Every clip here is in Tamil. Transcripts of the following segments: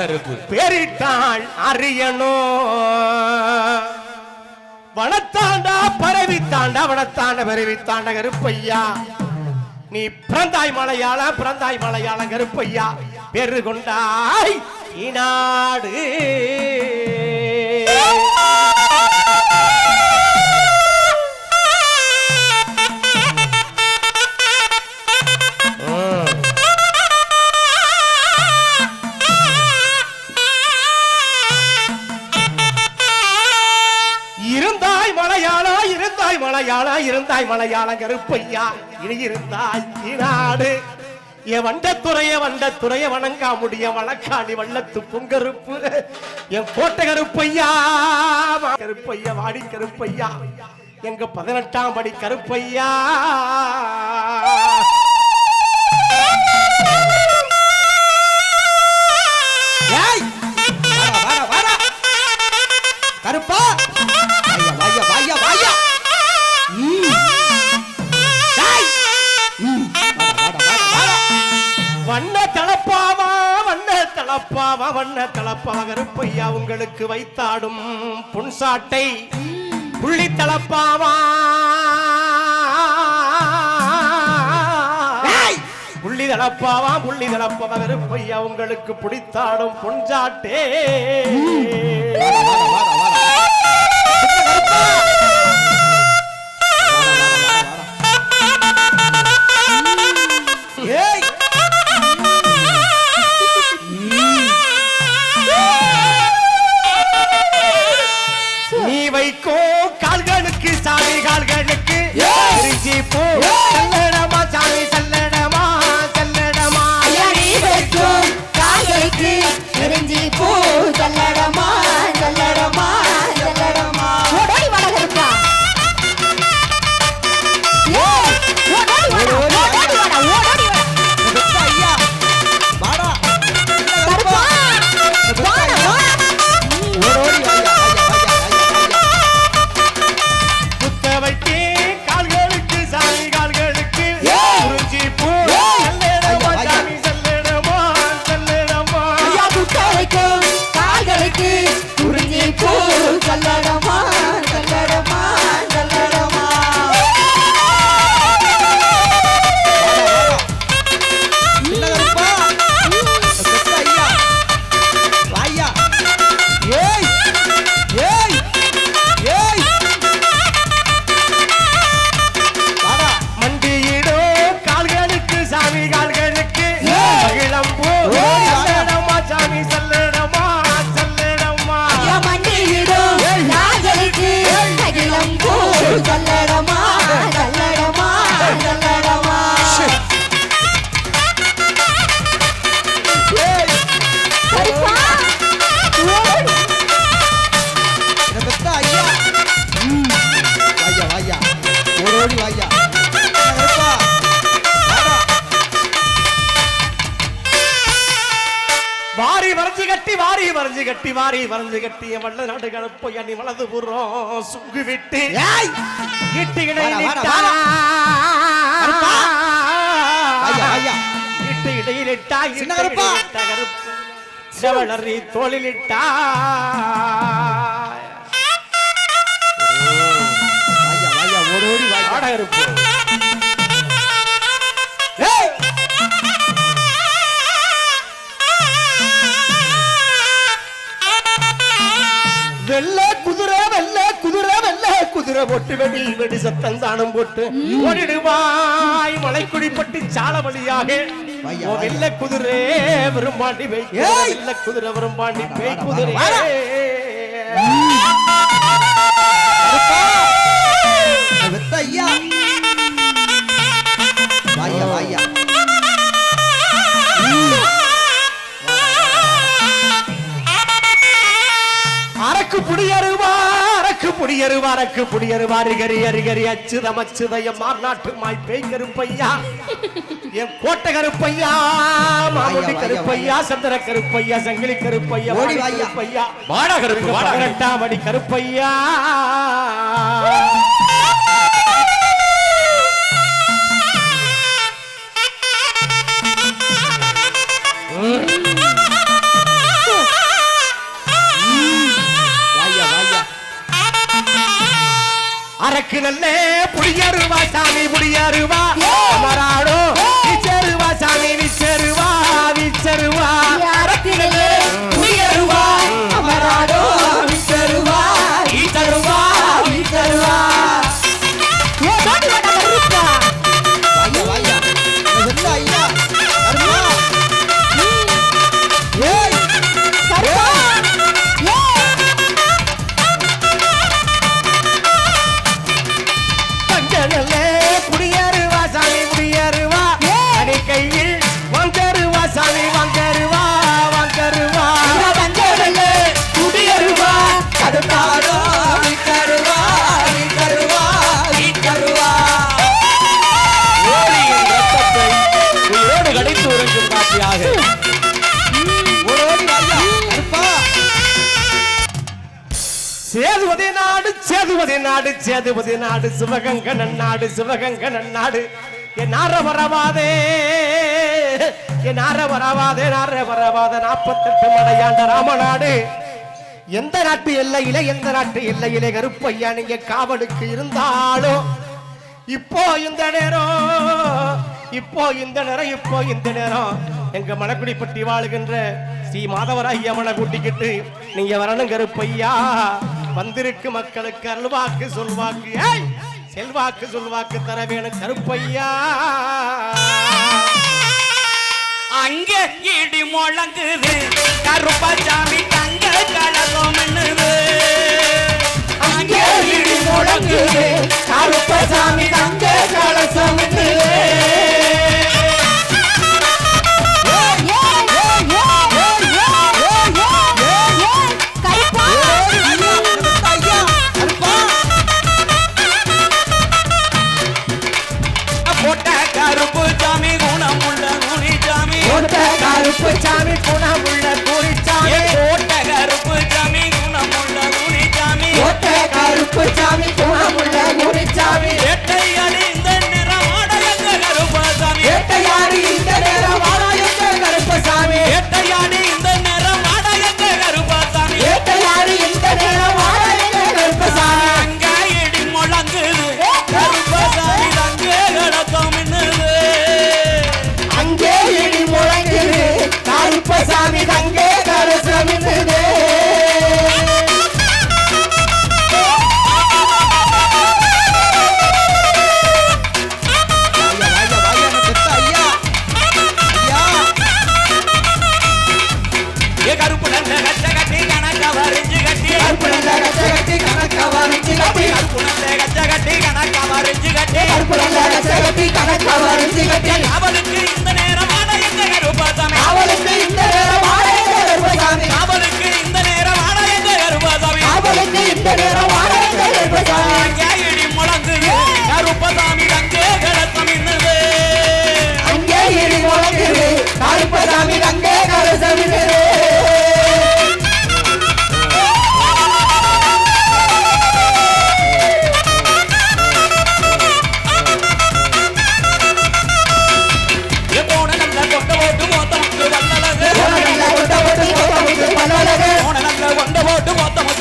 வாடா கருப்பு வாடா கருப்பு பேரிட்டாள் அறியனோ வனத்தாண்டா பரவித்தாண்டா வனத்தாண்ட பரவித்தாண்ட கருப்பையா. நீ பிறந்தாய் மலையாள பிறந்தாய் மலையாள கருப்பையா. பெரு கொண்டாய் ஈநாடு இருந்தாய் மலையாள கருப்பையா? இனி இருந்தாய் ஈநாடு. என் வண்டத்துறைய வண்டத்துறைய வணங்கா முடிய வழக்காடி வள்ளத்து பொங்கருப்பு. என் கோட்டை கருப்பையா? கருப்பையா வாடி கருப்பையா. எங்க பதினெட்டாம் படி கருப்பையா? வண்ண தளப்பா கருப்பையா உங்களுக்கு வைத்தாடும் புன்சாட்டை? புள்ளி தளப்பாவா? புள்ளி தளப்பாவா? புள்ளி தளப்பாவா கருப்பையா உங்களுக்கு பிடித்தாடும் பொன்சாட்டே? வாரி வரைஞ்சு கட்டி வாரி வரைஞ்சு கட்டி வாரி வரைஞ்சு கட்டி என் வள்ள நாடு கலப்பு எண்ணி வலது புறம் சுங்கு விட்டு ஏய்! இட்டு இட்டு இடையிலிட்டா. கருப்பு. செவளறி தோளிலிட்டா வாயா ஓடோடி வாயா வெள்ள குதிரை வெள்ள குதிரை வெள்ள குதிரை போட்டு வெடி வெடி சத்தம் தானம் போட்டு ஓடிடுவாய். மலைக்குடிப்பட்டு சால வழியாக. வெள்ள குதிரை விரும்பாண்டி! வெள்ள குதிரை விரும்பாண்டி பேய் குதிரை. ஐயா அரக்கு புடியருவா அரக்கு புடியருவா அரக்கு புடியருவா. அரிகரி அரிகரி அச்சுதம் அச்சுதயம். மாநாட்டு மாய் பேய் கருப்பையா என் கோட்டை கருப்பையா மாமுடி கருப்பையா சந்திர கருப்பையா சங்கிலி கருப்பையா ஓடி. கருப்பையா. வாடா கருப்பு வாடா. அடி கருப்பையா. அரக்கு நல்ல புளியருவா சாமி புளியருவா. மராடோ விச்சருவா சாமி விச்சருவா விச்சருவா. அரக்கு நல்ல புளியருவா. மராடோ விச்சருவா. விச்சருவா சேதுபதி நாடு சேதுபதி நாடு சிவகங்க நன்னாடு சிவகங்க நன்னாடு என் நார வரவாதே என் நார வரவாதே நார வரவாத நாற்பத்தெட்டு மலையாண்ட ராமநாடு. எந்த நாட்டு எல்லையில எந்த நாட்டு எல்லையில கருப்பையா நீங்க காவலுக்கு இருந்தாலும் இப்போ இந்த நேரம் இப்போ இந்த நேரம் இப்போ இந்த நேரம் எங்க மணக்குடிப்பட்டி வாழுகின்ற ஸ்ரீ மாதவராய் அம்மனை கூட்டிக்கிட்டு நீங்க வரணும் கருப்பையா. வந்திருக்கு மக்களுக்கு அல்வாக்கு சொல்வாக்கு. செல்வாக்கு சொல்வாக்கு தர வேணும் கருப்பையா. அங்கே இடி முழங்குது கருப்பசாமி தங்க கலகம்னுது அங்க இடி முழங்குது கருப்பசாமி தங்க கலசம்னுது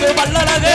வல்லழகு.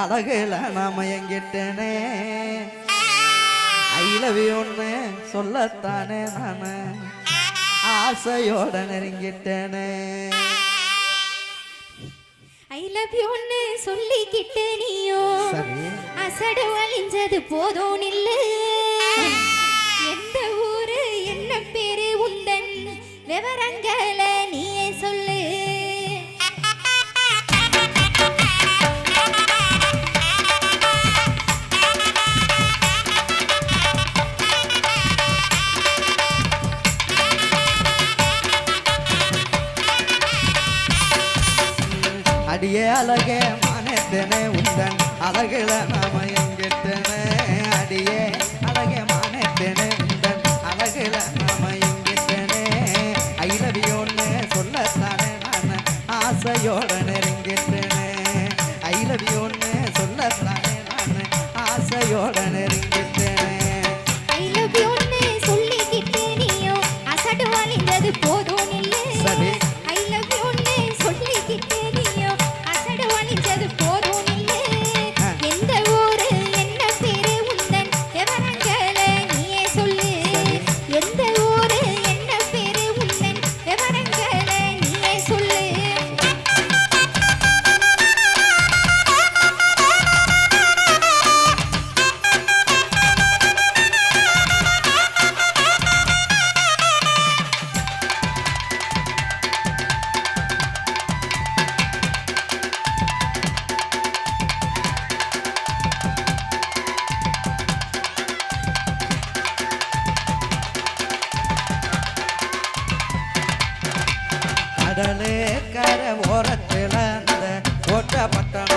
அழகுல நாமயங்கிட்டனே ஐ லவ் ஒன்று சொல்லத்தானே நானு. ஆசையோட நெருங்கிட்டனே. ஐ லவ் யூன்னு சொல்லிக்கிட்டு நீயோ. அசடு வழிஞ்சது போதும் நில்லு எந்த ஊரு என்ன பேரு உந்தன் விவரங்களை. அழகே மனத்தனே உந்தன் அழகில நாம. கடலே கரை ஓரத்தில் ஓட்டப்பட்ட